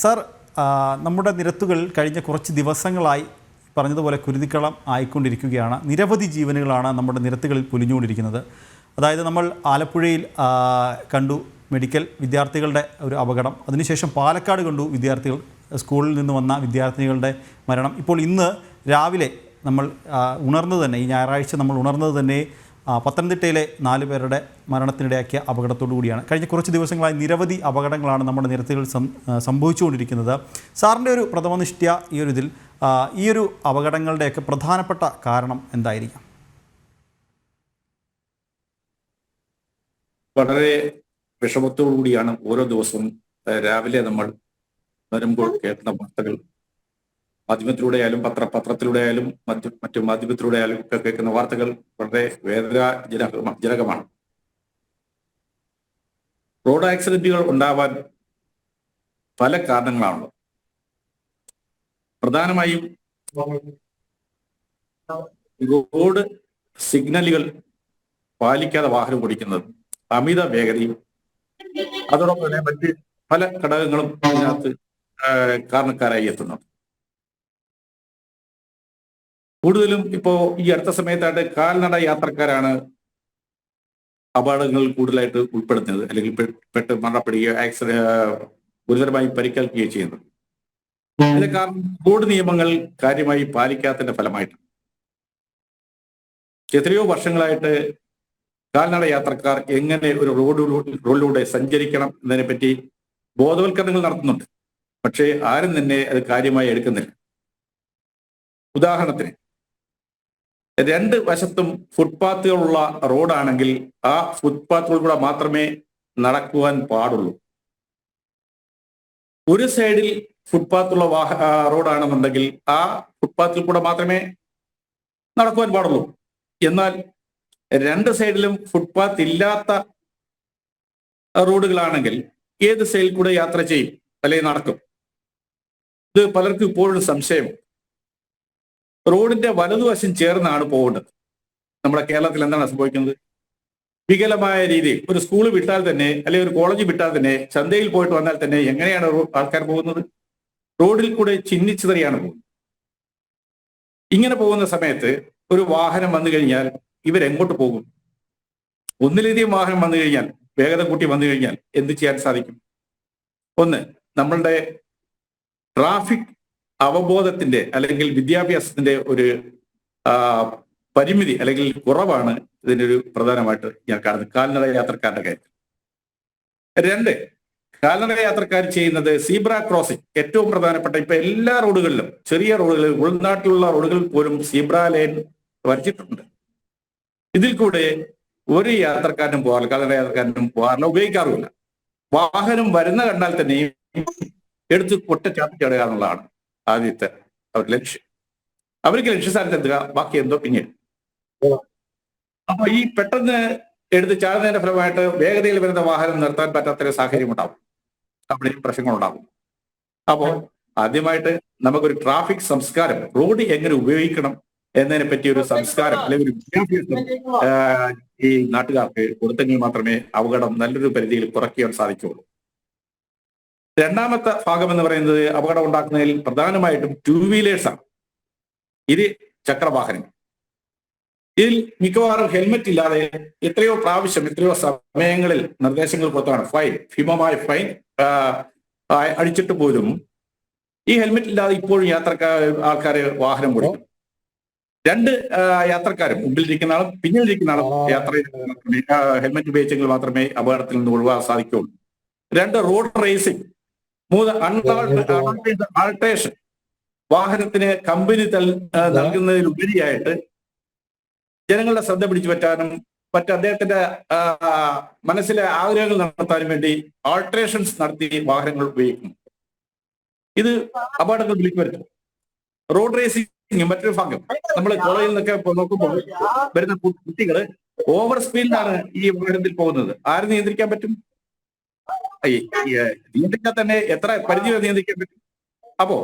Sir നമ്മുടെ നിരത്തുകൾ കഴിഞ്ഞ കുറച്ച് ദിവസങ്ങളായി പറഞ്ഞതുപോലെ കുരുതിക്കളം ആയിക്കൊണ്ടിരിക്കുകയാണ്. നിരവധി ജീവനുകളാണ് നമ്മുടെ നിരത്തുകളിൽ പൊലിഞ്ഞുകൊണ്ടിരിക്കുന്നത്. അതായത് നമ്മൾ ആലപ്പുഴയിൽ കണ്ടു മെഡിക്കൽ വിദ്യാർത്ഥികളുടെ ഒരു അപകടം. അതിനുശേഷം പാലക്കാട് കണ്ടു വിദ്യാർത്ഥികൾ സ്കൂളിൽ നിന്ന് വന്ന വിദ്യാർത്ഥികളുടെ മരണം. ഇപ്പോൾ ഇന്ന് രാവിലെ നമ്മൾ ഉണർന്നത് തന്നെ ഈ ഞായറാഴ്ച നമ്മൾ ഉണർന്നത് തന്നെ പത്തനംതിട്ടയിലെ നാല് പേരുടെ മരണത്തിനിടയാക്കിയ അപകടത്തോടു കൂടിയാണ്. കഴിഞ്ഞ കുറച്ച് ദിവസങ്ങളായി നിരവധി അപകടങ്ങളാണ് നമ്മുടെ നിരത്തുകളിൽ സംഭവിച്ചുകൊണ്ടിരിക്കുന്നത്. സാറിന്റെ ഒരു പ്രഥമനിഷ്ഠ്യ ഈ ഒരു ഇതിൽ ഈ ഒരു അപകടങ്ങളുടെയൊക്കെ പ്രധാനപ്പെട്ട കാരണം എന്തായിരിക്കാം? വളരെ വിഷമത്തോടു കൂടിയാണ് ഓരോ ദിവസവും രാവിലെ നമ്മൾ വരുമ്പോൾ കേൾക്കുന്ന വാർത്തകൾ. മാധ്യമത്തിലൂടെ ആയാലും പത്ര പത്രത്തിലൂടെ ആയാലും മറ്റു മറ്റു മാധ്യമത്തിലൂടെ ആയാലും ഒക്കെ കേൾക്കുന്ന വാർത്തകൾ വളരെ വേദനാജനകമാണ് ജനകമാണ്. റോഡ് ആക്സിഡന്റുകൾ ഉണ്ടാവാൻ പല കാരണങ്ങളാണ് പ്രധാനമായും റോഡ് സിഗ്നലുകൾ പാലിക്കാതെ വാഹനം ഓടിക്കുന്നത് അമിത വേഗതയും അതോടൊപ്പം തന്നെ മറ്റ് പല ഘടകങ്ങളും ഇതിനകത്ത് ആ, കാരണക്കാരായി എത്തുന്നുണ്ട്. കൂടുതലും ഇപ്പോ ഈ അടുത്ത സമയത്തായിട്ട് കാൽനട യാത്രക്കാരാണ് അപകടങ്ങൾ കൂടുതലായിട്ട് ഉൾപ്പെടുത്തുന്നത് അല്ലെങ്കിൽ പെട്ട് മരണപ്പെടുകയോ ആക്സിഡന്റ് ഗുരുതരമായി പരിക്കേൽക്കുകയോ ചെയ്യുന്നത്. അതിന് കാരണം റോഡ് നിയമങ്ങൾ കാര്യമായി പാലിക്കാത്തതിന്റെ ഫലമായിട്ടാണ്. എത്രയോ വർഷങ്ങളായിട്ട് കാൽനട യാത്രക്കാർ എങ്ങനെ ഒരു റോഡ് റോഡിലൂടെ സഞ്ചരിക്കണം എന്നതിനെപ്പറ്റി ബോധവൽക്കരണങ്ങൾ നടത്തുന്നുണ്ട്. പക്ഷേ ആരും തന്നെ അത് കാര്യമായി എടുക്കുന്നില്ല. ഉദാഹരണത്തിന് രണ്ട് വശത്തും ഫുട്പാത്തുകളുള്ള റോഡാണെങ്കിൽ ആ ഫുട്പാത്തുകൾ ഫുട്പാത്തുകളിലൂടെ മാത്രമേ നടക്കുവാൻ പാടുള്ളൂ. ഒരു സൈഡിൽ ഫുട്പാത്തുള്ള വാഹ റോഡാണെന്നുണ്ടെങ്കിൽ ആ ഫുട്പാത്തിൽ കൂടെ മാത്രമേ നടക്കുവാൻ പാടുള്ളൂ. എന്നാൽ രണ്ട് സൈഡിലും ഫുട്പാത്ത് ഇല്ലാത്ത റോഡുകളാണെങ്കിൽ ഏത് സൈഡിൽ കൂടെ യാത്ര ചെയ്യും? അല്ലെങ്കിൽ നടക്കും. ഇത് പലർക്കും ഇപ്പോഴും സംശയം റോഡിന്റെ വലതുവശം ചേർന്നാണ് പോകേണ്ടത്. നമ്മുടെ കേരളത്തിൽ എന്താണ് സംഭവിക്കുന്നത്? വികലമായ രീതിയിൽ ഒരു സ്കൂൾ വിട്ടാൽ തന്നെ അല്ലെങ്കിൽ ഒരു കോളേജ് വിട്ടാൽ തന്നെ ചന്തയിൽ പോയിട്ട് വന്നാൽ തന്നെ എങ്ങനെയാണ് ആൾക്കാർ പോകുന്നത്? റോഡിൽ കൂടെ ചിഹ്നിച്ചതറിയാണ് പോകുന്നത്. ഇങ്ങനെ പോകുന്ന സമയത്ത് ഒരു വാഹനം വന്നു കഴിഞ്ഞാൽ ഇവരെങ്ങോട്ട് പോകും? ഒന്നിലധികം വാഹനം വന്നു കഴിഞ്ഞാൽ വേഗത കൂട്ടി വന്നു കഴിഞ്ഞാൽ എന്ത് ചെയ്യാൻ സാധിക്കും? ഒന്ന് നമ്മളുടെ ട്രാഫിക് അവബോധത്തിന്റെ അല്ലെങ്കിൽ വിദ്യാഭ്യാസത്തിന്റെ ഒരു പരിമിതി അല്ലെങ്കിൽ കുറവാണ് ഇതിന്റെ ഒരു പ്രധാനമായിട്ട് ഞാൻ കാണുന്നത്. കാൽനട യാത്രക്കാരുടെ കാര്യത്തിൽ. രണ്ട് കാൽനട യാത്രക്കാർ ചെയ്യുന്നത് സീബ്ര ക്രോസിംഗ്. ഏറ്റവും പ്രധാനപ്പെട്ട ഇപ്പൊ എല്ലാ റോഡുകളിലും ചെറിയ റോഡുകളിൽ ഉൾനാട്ടിലുള്ള റോഡുകളിൽ പോലും സീബ്ര ലൈൻ വരച്ചിട്ടുണ്ട്. ഇതിൽ കൂടെ ഒരു യാത്രക്കാരനും പോകാറില്ല കാൽനട യാത്രക്കാരനും പോകാറില്ല ഉപയോഗിക്കാറുമില്ല. വാഹനം വരുന്ന കണ്ടാൽ തന്നെയും എടുത്ത് കൊട്ട ചടുക എന്നുള്ളതാണ്. ആദ്യത്തെ അവർ ലക്ഷ്യം. അവർക്ക് ലക്ഷ്യസ്ഥാനത്ത് എത്തുക ബാക്കി എന്തോ പിന്നീട്. അപ്പൊ ഈ പെട്ടെന്ന് എടുത്ത് ചാടുന്നതിന്റെ ഫലമായിട്ട് വേഗതയിൽ വരുന്ന വാഹനം നിർത്താൻ പറ്റാത്തൊരു സാഹചര്യം ഉണ്ടാവും. അവിടെയും പ്രശ്നങ്ങളുണ്ടാകും അപ്പോ ആദ്യമായിട്ട് നമുക്കൊരു ട്രാഫിക് സംസ്കാരം റോഡ് എങ്ങനെ ഉപയോഗിക്കണം എന്നതിനെ പറ്റി ഒരു സംസ്കാരം അല്ലെങ്കിൽ ഒരു വിദ്യാഭ്യാസം ഈ നാട്ടുകാർക്ക് കൊടുത്തെങ്കിൽ മാത്രമേ അപകടം നല്ലൊരു പരിധിയിൽ കുറയ്ക്കാൻ സാധിക്കുകയുള്ളൂ. രണ്ടാമത്തെ ഭാഗം എന്ന് പറയുന്നത് അപകടം ഉണ്ടാക്കുന്നതിൽ പ്രധാനമായിട്ടും ടൂ വീലേഴ്സാണ് ഇത് ചക്രവാഹനങ്ങൾ ഇതിൽ മിക്കവാറും ഹെൽമെറ്റ് ഇല്ലാതെ എത്രയോ പ്രാവശ്യം എത്രയോ സമയങ്ങളിൽ നിർദ്ദേശങ്ങൾ കൊടുത്താണ്. ഫൈൻ ഭീമമായ ഫൈൻ അടിച്ചിട്ട് പോലും ഈ ഹെൽമെറ്റ് ഇല്ലാതെ ഇപ്പോഴും യാത്രക്കാർ ആൾക്കാർ വാഹനം കൊടുക്കും രണ്ട് യാത്രക്കാരും മുമ്പിലിരിക്കുന്ന ആളും പിന്നിലിരിക്കുന്ന ആളും യാത്ര ഹെൽമെറ്റ് ഉപയോഗിച്ചെങ്കിൽ മാത്രമേ അപകടത്തിൽ നിന്ന് ഒഴിവാക്കാൻ സാധിക്കുകയുള്ളൂ. രണ്ട് റോഡ് റേസിംഗ് മൂന്ന് അൺആൾട്ടേഷൻ ആൾട്ടേഷൻ വാഹനത്തിന് കമ്പനി നൽകുന്നതിലുപരിയായിട്ട് ജനങ്ങളുടെ ശ്രദ്ധ പിടിച്ചു പറ്റാനും മറ്റ് അദ്ദേഹത്തിന്റെ മനസ്സിലെ ആഗ്രഹങ്ങൾ നടത്താനും വേണ്ടി ആൾട്ടറേഷൻസ് നടത്തി വാഹനങ്ങൾ ഉപയോഗിക്കുന്നു. ഇത് അപകടങ്ങൾ വിളിച്ചു വരുത്തും. റോഡ് റേസിംഗ് മറ്റൊരു ഭാഗം. നമ്മൾ കോളേജിൽ നിന്നൊക്കെ നോക്കുമ്പോൾ വരുന്ന കുട്ടികൾ ഓവർ സ്പീഡിലാണ് ഈ വാഹനത്തിൽ പോകുന്നത്. ആര് നിയന്ത്രിക്കാൻ പറ്റും? നിയന്ത്രിക്കാൻ തന്നെ എത്ര പരിധി വരെ നിയന്ത്രിക്കാൻ പറ്റും? അപ്പോ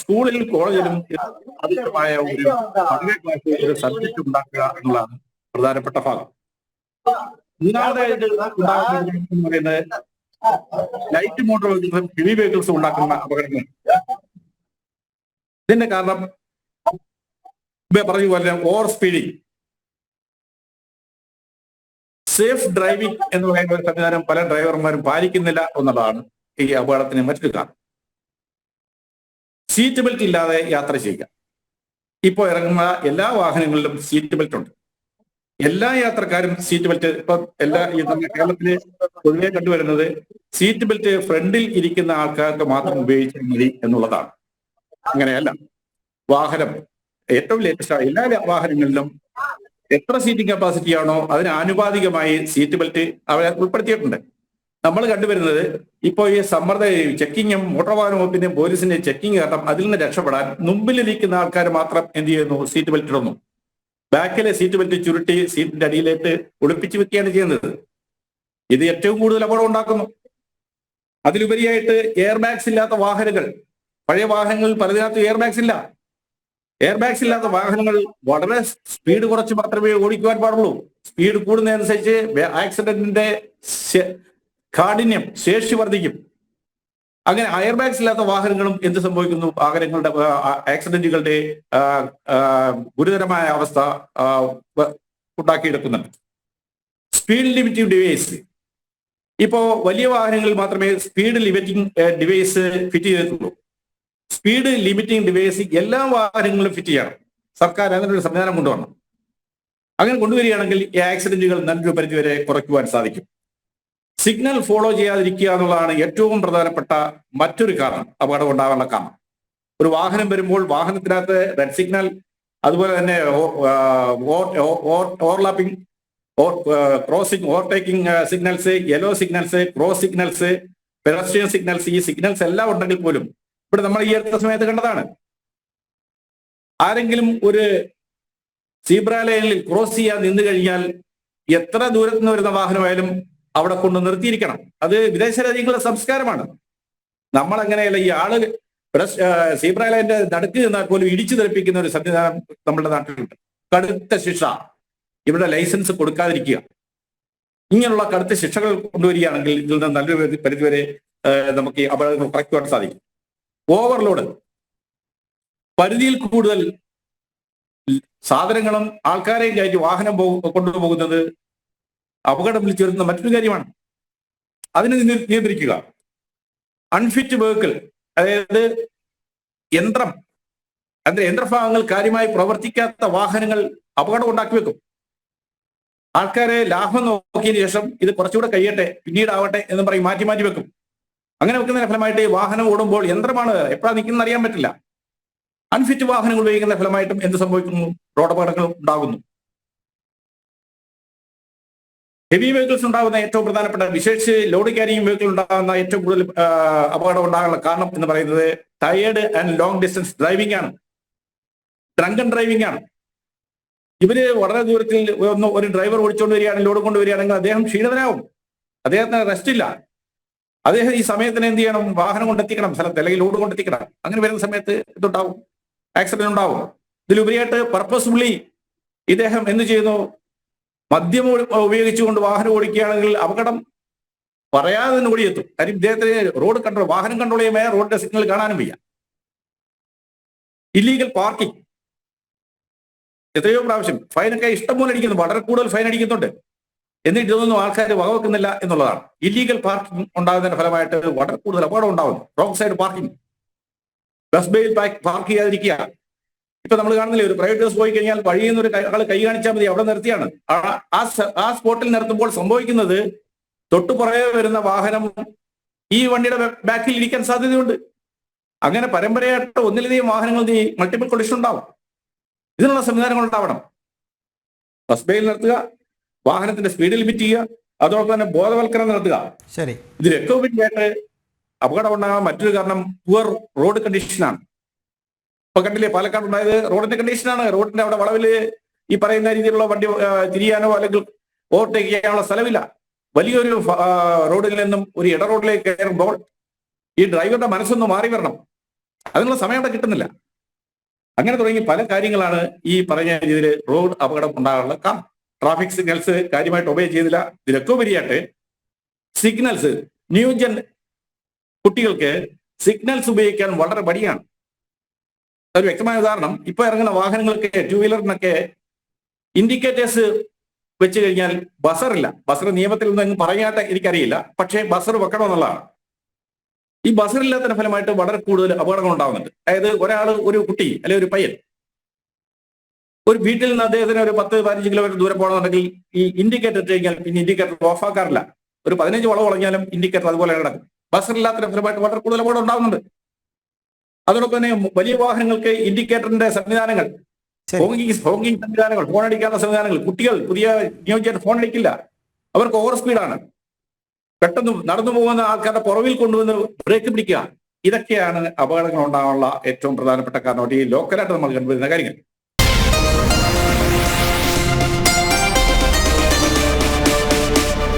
സ്കൂളിൽ കോളേജിലും അതികമായ ഒരു പഠന ക്ലാസ് ഒരു സബ്ജക്ട് ഉണ്ടാക്കുക എന്നുള്ളതാണ് പ്രധാനപ്പെട്ട ഭാഗം. മൂന്നാമതായിട്ട് പറയുന്നത് ലൈറ്റ് മോട്ടോർ വെഹിക്കിൾസും ഹെവി വെഹിക്കിൾസും ഉണ്ടാക്കുന്ന അപകടങ്ങൾ ഇതിന്റെ കാരണം പറഞ്ഞ പോലെ ഓവർ സ്പീഡിങ് സേഫ് ഡ്രൈവിംഗ് എന്ന് പറയുന്ന ഒരു സംവിധാനം പല ഡ്രൈവർമാരും പാലിക്കുന്നില്ല എന്നുള്ളതാണ് ഈ അപകടത്തിന് മറ്റൊരു കാരണം. സീറ്റ് ബെൽറ്റ് ഇല്ലാതെ യാത്ര ചെയ്യുക. ഇപ്പോൾ ഇറങ്ങുന്ന എല്ലാ വാഹനങ്ങളിലും സീറ്റ് ബെൽറ്റ് ഉണ്ട്. എല്ലാ യാത്രക്കാരും സീറ്റ് ബെൽറ്റ് ഇപ്പൊ എല്ലാ കേരളത്തിൽ പൊതുവെ കണ്ടുവരുന്നത് സീറ്റ് ബെൽറ്റ് ഫ്രണ്ടിൽ ഇരിക്കുന്ന ആൾക്കാർക്ക് മാത്രം ഉപയോഗിച്ചാൽ മതി എന്നുള്ളതാണ്. അങ്ങനെയല്ല. വാഹനം ഏറ്റവും ലേറ്റസ്റ്റ് എല്ലാ വാഹനങ്ങളിലും എത്ര സീറ്റിംഗ് കപ്പാസിറ്റി ആണോ അതിന് ആനുപാതികമായി സീറ്റ് ബെൽറ്റ് അവരെ ഉൾപ്പെടുത്തിയിട്ടുണ്ട്. നമ്മൾ കണ്ടുവരുന്നത് ഇപ്പോൾ ഈ സമ്മർദ്ദ ചെക്കിങ്ങും മോട്ടോർ വാഹന വകുപ്പിന്റെയും പോലീസിന്റെ ചെക്കിങ് കാരണം അതിൽ നിന്ന് രക്ഷപ്പെടാൻ മുമ്പിലിരിക്കുന്ന ആൾക്കാർ മാത്രം എന്ത് ചെയ്യുന്നു? സീറ്റ് ബെൽറ്റ് ഇടുന്നു. ബാക്കിലെ സീറ്റ് ബെൽറ്റ് ചുരുട്ടി സീറ്റിന്റെ അടിയിലേക്ക് ഒളിപ്പിച്ച് വെക്കുകയാണ് ചെയ്യുന്നത്. ഇത് ഏറ്റവും കൂടുതൽ അപകടം ഉണ്ടാക്കുന്നു. അതിലുപരിയായിട്ട് എയർ ബാഗ്സ് ഇല്ലാത്ത വാഹനങ്ങൾ പഴയ വാഹനങ്ങളിൽ പലതിനകത്ത് എയർ ബാഗ്സ് ഇല്ല. എയർ ബാഗ്സ് ഇല്ലാത്ത വാഹനങ്ങൾ വളരെ സ്പീഡ് കുറച്ച് മാത്രമേ ഓടിക്കുവാൻ പാടുള്ളൂ. സ്പീഡ് കൂടുന്നതനുസരിച്ച് ആക്സിഡന്റിന്റെ കാഠിന്യം ശേഷി വർദ്ധിക്കും. അങ്ങനെ എയർ ബാഗ്സ് ഇല്ലാത്ത വാഹനങ്ങളും എന്ത് സംഭവിക്കുന്നു? വാഹനങ്ങളുടെ ആക്സിഡന്റുകളുടെ ഗുരുതരമായ അവസ്ഥ ഉണ്ടാക്കിയെടുക്കുന്നുണ്ട്. സ്പീഡ് ലിമിറ്റിംഗ് ഡിവൈസ് ഇപ്പോ വലിയ വാഹനങ്ങളിൽ മാത്രമേ സ്പീഡ് ലിമിറ്റിംഗ് ഡിവൈസ് ഫിറ്റ് ചെയ്തിട്ടുള്ളൂ. സ്പീഡ് ലിമിറ്റിംഗ് ഡിവൈസ് എല്ലാ വാഹനങ്ങളിലും ഫിറ്റ് ചെയ്യണം. സർക്കാർ അങ്ങനെ ഒരു സംവിധാനം കൊണ്ടുവരണം. അങ്ങനെ കൊണ്ടുവരികയാണെങ്കിൽ ഈ ആക്സിഡന്റുകൾ നല്ലൊരു പരിധിവരെ കുറയ്ക്കുവാൻ സാധിക്കും. സിഗ്നൽ ഫോളോ ചെയ്യാതിരിക്കുക എന്നുള്ളതാണ് ഏറ്റവും പ്രധാനപ്പെട്ട മറ്റൊരു കാരണം അപകടം ഉണ്ടാകാനുള്ള കാരണം. ഒരു വാഹനം വരുമ്പോൾ വാഹനത്തിനകത്ത് റെഡ് സിഗ്നൽ അതുപോലെ തന്നെ overlapping crossing overtaking signals yellow signals cross signals pedestrian signals ഈ സിഗ്നൽസ് എല്ലാം ഉണ്ടെങ്കിൽ പോലും ഇവിടെ നമ്മൾ ഈ അടുത്ത സമയത്ത് കണ്ടതാണ്. ആരെങ്കിലും ഒരു സീബ്ര ലൈനിൽ ക്രോസ് ചെയ്യാൻ നിന്ന് കഴിഞ്ഞാൽ എത്ര ദൂരത്ത് നിന്ന് വരുന്ന വാഹനമായാലും അവിടെ കൊണ്ട് നിർത്തിയിരിക്കണം. അത് വിദേശ രാജ്യങ്ങളുടെ സംസ്കാരമാണ്. നമ്മൾ അങ്ങനെയല്ല ഈ ആൾ സീബ്ര നടുക്ക് നിന്നാൽ പോലും ഇടിച്ചു തെറിപ്പിക്കുന്ന ഒരു സംവിധാനം നമ്മുടെ നാട്ടിലുണ്ട്. കടുത്ത ശിക്ഷ. ഇവിടെ ലൈസൻസ് കൊടുക്കാതിരിക്കുക. ഇങ്ങനെയുള്ള കടുത്ത ശിക്ഷകൾ കൊണ്ടുവരികയാണെങ്കിൽ ഇതിൽ നിന്ന് നല്ലൊരു പരിധി- പരിധിവരെ നമുക്ക് അപകടങ്ങൾ കുറയ്ക്കുവാൻ സാധിക്കും. ഓവർലോഡ്. പരിധിയിൽ കൂടുതൽ സാധനങ്ങളും ആൾക്കാരെയും കയറ്റി വാഹനം കൊണ്ടുപോകുന്നത് അപകടം വിളിച്ചു വരുന്ന മറ്റൊരു കാര്യമാണ്. അതിനെ നിയ- നിയന്ത്രിക്കുക. അൺഫിറ്റ് വെഹിക്കിൾ അതായത് യന്ത്രം അതിന്റെ യന്ത്രഭാഗങ്ങൾ കാര്യമായി പ്രവർത്തിക്കാത്ത വാഹനങ്ങൾ അപകടം ഉണ്ടാക്കി വെക്കും. ആൾക്കാരെ ലാഭം നോക്കിയതിനു ശേഷം ഇത് കുറച്ചുകൂടെ കഴിയട്ടെ പിന്നീടാവട്ടെ എന്ന് പറയും മാറ്റി മാറ്റി വെക്കും. അങ്ങനെ വെക്കുന്നതിന്റെ ഫലമായിട്ട് വാഹനം ഓടുമ്പോൾ യന്ത്രമാണ് എപ്പോഴാണ് നിൽക്കുന്നത് അറിയാൻ പറ്റില്ല. അൺഫിറ്റ് വാഹനങ്ങൾ ഉപയോഗിക്കുന്ന ഫലമായിട്ടും എന്ത് സംഭവിക്കുന്നു? റോഡ് അപകടങ്ങൾ ഉണ്ടാകുന്നു. ഹെവി വെഹിക്കിൾസ് ഉണ്ടാകുന്ന ഏറ്റവും പ്രധാനപ്പെട്ട വിശേഷിച്ച് ലോഡ് ക്യാരിങ് വെഹിക്കിൾ ഉണ്ടാകുന്ന ഏറ്റവും കൂടുതൽ അപകടം ഉണ്ടാകാനുള്ള കാരണം എന്ന് പറയുന്നത് tired and long distance driving ആണ്. ഡ്രങ്കൺ ഡ്രൈവിംഗ് ആണ്. ഇവർ വളരെ ദൂരത്തിൽ ഒരു ഡ്രൈവർ ഓടിച്ചുകൊണ്ട് വരികയാണെങ്കിൽ ലോഡ് കൊണ്ടുവരികയാണെങ്കിൽ അദ്ദേഹം ക്ഷീണിതനാവും. അദ്ദേഹത്തിന് റെസ്റ്റ് ഇല്ല. അദ്ദേഹം ഈ സമയത്തിന് എന്ത് ചെയ്യണം? വാഹനം കൊണ്ടെത്തിക്കണം. സ്ഥലത്ത് അല്ലെങ്കിൽ ലോഡ് കൊണ്ടെത്തിക്കണം. അങ്ങനെ വരുന്ന സമയത്ത് ഇതുണ്ടാവും. ആക്സിഡന്റ് ഉണ്ടാവും. ഇതിലുപരിയായിട്ട് പർപ്പസ്ഫുള്ളി ഇദ്ദേഹം എന്ത് ചെയ്യുന്നു? മദ്യം ഉപയോഗിച്ചുകൊണ്ട് വാഹനം ഓടിക്കുകയാണെങ്കിൽ അപകടം പറയാതെ തന്നെ ഓടിയെത്തും. കാര്യം ഇദ്ദേഹത്തിന് റോഡ് കൺട്രോൾ വാഹനം കൺട്രോൾ ചെയ്യുമ്പോൾ റോഡിന്റെ സിഗ്നൽ കാണാനും വയ്യ. ഇല്ലീഗൽ പാർക്കിംഗ് എത്രയോ പ്രാവശ്യം ഫൈനൊക്കെ ഇഷ്ടം പോലെ അടിക്കുന്നു. വളരെ കൂടുതൽ ഫൈൻ അടിക്കുന്നുണ്ട്. എന്നിട്ട് ഇതൊന്നും ആൾക്കാർ വകവെക്കുന്നില്ല എന്നുള്ളതാണ്. ഇല്ലീഗൽ പാർക്കിംഗ് ഉണ്ടാകുന്നതിന്റെ ഫലമായിട്ട് വളരെ കൂടുതൽ അപകടം ഉണ്ടാകുന്നു. റോങ് സൈഡ് പാർക്കിംഗ് ബസ് ബേയിൽ പാർക്ക് ചെയ്യാതിരിക്കുക. ഇപ്പൊ നമ്മൾ കാണുന്നില്ലേ ഒരു പ്രൈവറ്റ് ബസ് പോയി കഴിഞ്ഞാൽ വഴിയിൽ നിന്ന് ഒരു ആൾ കൈ കാണിച്ചാൽ മതി അവിടെ നിർത്തിയാണ്. ആ- സ്പോട്ടിൽ നിർത്തുമ്പോൾ സംഭവിക്കുന്നത് തൊട്ടു പുറകെ വരുന്ന വാഹനം ഈ വണ്ടിയുടെ ബാക്കിൽ ഇരിക്കാൻ സാധ്യതയുണ്ട്. അങ്ങനെ പരമ്പരയായിട്ട് ഒന്നിലധികം വാഹനങ്ങൾ ഈ മൾട്ടിപ്പിൾ കൊളിഷൻ ഉണ്ടാവും. ഇതിനുള്ള സംവിധാനങ്ങൾ ഉണ്ടാവണം. ബസ് ബേയിൽ നിർത്തുക വാഹനത്തിന്റെ സ്പീഡ് ലിമിറ്റ് ചെയ്യുക അതോടൊപ്പം തന്നെ ബോധവൽക്കരണം നടത്തുക. ശരി. ഇതിലൊക്കെ ഉപരിയായിട്ട് അപകടം ഉണ്ടാകാൻ മറ്റൊരു കാരണം പുവർ റോഡ് കണ്ടീഷനാണ് ഇപ്പൊ കണ്ടില്ലേ പാലക്കാട് ഉണ്ടായത് റോഡിന്റെ കണ്ടീഷനാണ് റോഡിന്റെ അവിടെ വളവിൽ ഈ പറയുന്ന രീതിയിലുള്ള വണ്ടി തിരിയാനോ അല്ലെങ്കിൽ ഓവർടേക്ക് ചെയ്യാനുള്ള സ്ഥലമില്ല. വലിയൊരു റോഡിൽ നിന്നും ഒരു ഇട റോഡിലേക്ക് കയറുമ്പോൾ ഈ ഡ്രൈവറുടെ മനസ്സൊന്ന് മാറി വരണം. അതിനുള്ള സമയം അവിടെ കിട്ടുന്നില്ല. അങ്ങനെ തുടങ്ങി പല കാര്യങ്ങളാണ് ഈ പറഞ്ഞ രീതിയിൽ റോഡ് അപകടം ഉണ്ടാകാനുള്ള കാരണം. ട്രാഫിക് സിഗ്നൽസ് കാര്യമായിട്ട് ഒബേ ചെയ്തില്ല. ഇതിലൊക്കെ ഉപരിയായിട്ട് സിഗ്നൽസ് ന്യൂജൻ കുട്ടികൾക്ക് സിഗ്നൽസ് ഉപയോഗിക്കാൻ വളരെ മടിയാണ്. ഒരു വ്യക്തമായ ഉദാഹരണം. ഇപ്പൊ ഇറങ്ങുന്ന വാഹനങ്ങൾക്ക് ടു വീലറിനൊക്കെ ഇൻഡിക്കേറ്റേഴ്സ് വെച്ച് കഴിഞ്ഞാൽ ബസറില്ല. ബസർ നിയമത്തിൽ ഒന്നും പറയാനായിട്ട് എനിക്കറിയില്ല. പക്ഷേ ബസർ വെക്കണമെന്നുള്ളതാണ് ഈ ബസറില്ലാത്തതിന്റെ ഫലമായിട്ട് വളരെ കൂടുതൽ അപകടങ്ങൾ ഉണ്ടാകുന്നുണ്ട് അതായത് ഒരാൾ ഒരു കുട്ടി അല്ലെങ്കിൽ ഒരു പയ്യൻ ഒരു വീട്ടിൽ നിന്ന് അദ്ദേഹത്തിന് ഒരു പത്ത് പതിനഞ്ച് കിലോമീറ്റർ ദൂരെ പോകണമെന്നുണ്ടെങ്കിൽ ഈ ഇൻഡിക്കേറ്റർ ഇട്ട് കഴിഞ്ഞാൽ പിന്നെ ഇൻഡിക്കേറ്റർ ഓഫ് ആക്കാറില്ല ഒരു പതിനഞ്ച് വളവ് വളഞ്ഞാലും ഇൻഡിക്കേറ്റർ അതുപോലെ കിടക്കും. ബസറില്ലാത്തതിന്റെ ഫലമായിട്ട് വളരെ കൂടുതൽ അപകടം ഉണ്ടാകുന്നുണ്ട് അതോടൊപ്പം തന്നെ വലിയ വാഹനങ്ങൾക്ക് ഇൻഡിക്കേറ്ററിന്റെ സംവിധാനങ്ങൾ ഹോങ്കിങ് ഹോങ്കിങ് സംവിധാനങ്ങൾ ഫോൺ അടിക്കാത്ത സംവിധാനങ്ങൾ കുട്ടികൾ പുതിയ നിയോഗിച്ചിട്ട് ഫോൺ അടിക്കില്ല. അവർക്ക് ഓവർ സ്പീഡാണ് പെട്ടെന്ന് നടന്നു പോകുന്ന ആൾക്കാരുടെ പുറവിൽ കൊണ്ടുവന്ന് ബ്രേക്ക് പിടിക്കുക. ഇതൊക്കെയാണ് അപകടങ്ങൾ ഉണ്ടാകാനുള്ള ഏറ്റവും പ്രധാനപ്പെട്ട കാരണം. ഈ ലോക്കലായിട്ട് നമ്മൾ കണ്ടുവരുന്ന കാര്യങ്ങൾ.